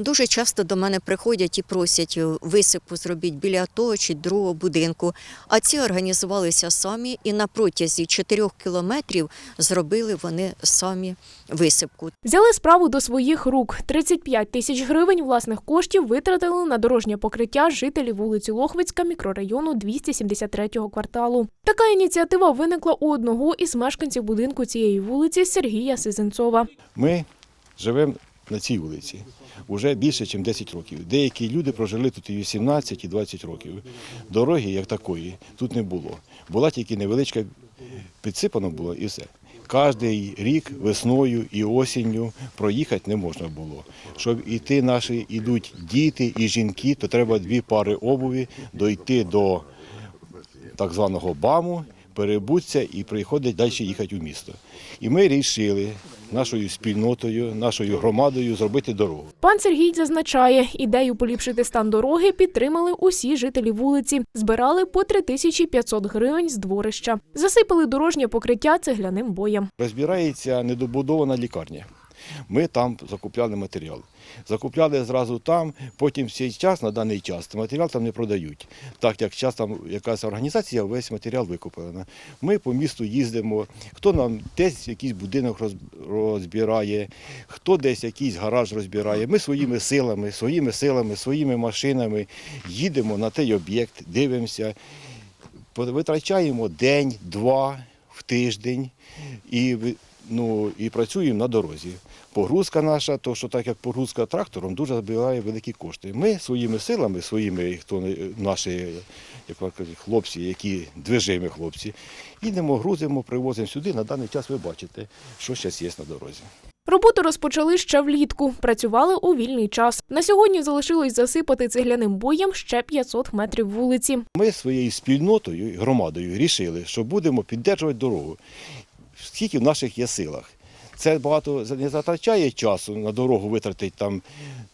Дуже часто до мене приходять і просять е, висипку зробіть біля того чи другого будинку. А ці організувалися самі і на протязі 4 кілометрів зробили вони самі висипку. Взяли справу до своїх рук. 35 тисяч гривень власних коштів витратили на дорожнє покриття жителів вулиці Лохвицька мікрорайону 273-го кварталу. Така ініціатива виникла у одного із мешканців будинку цієї вулиці Сергія Сизенцова. Ми живемо на цій вулиці вже більше, ніж 10 років. Деякі люди прожили тут і 18, і 20 років. Дороги, як такої, тут не було. Була тільки невеличка, підсипано було і все. Кожний рік весною і осінню проїхати не можна було. Щоб іти наші ідуть діти і жінки, то треба дві пари обуві дойти до так званого БАМу, перебуться і приходять далі їхати у місто. І ми вирішили нашою спільнотою, нашою громадою зробити дорогу. Пан Сергій зазначає, ідею поліпшити стан дороги підтримали усі жителі вулиці. Збирали по 3500 гривень з дворища. Засипали дорожнє покриття цегляним боєм. Розбирається недобудована лікарня. Ми там закупляли матеріал. Закупляли зразу там, потім в цей час, на даний час, матеріал там не продають. Так як час там якась організація весь матеріал викупила. Ми по місту їздимо, хто нам десь якийсь будинок розбирає, хто десь якийсь гараж розбирає. Ми своїми силами, своїми силами, своїми машинами їдемо на той об'єкт, дивимося, витрачаємо день-два в тиждень і, ну, і працюємо на дорозі. Погрузка наша, то що так як погрузка трактором, дуже забирає великі кошти. Ми своїми силами, своїми, хто наші як ви хлопці, які движимі хлопці, їдемо, грузимо, привозимо сюди. На даний час ви бачите, що зараз є на дорозі. Роботу розпочали ще влітку. Працювали у вільний час. На сьогодні залишилось засипати цегляним боєм ще 500 метрів вулиці. Ми своєю спільнотою, громадою рішили, що будемо підтримувати дорогу, скільки в наших є силах. Це багато не затрачає часу на дорогу витратити там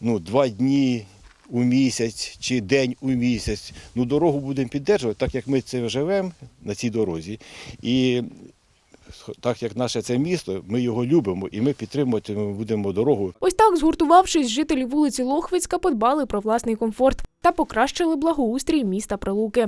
ну, два дні у місяць чи день у місяць. Ну, дорогу будемо підтримувати, так як ми це живемо на цій дорозі. І так як наше це місто, ми його любимо і ми підтримувати будемо дорогу Ось так, згуртувавшись, жителі вулиці Лохвицька подбали про власний комфорт та покращили благоустрій міста Прилуки.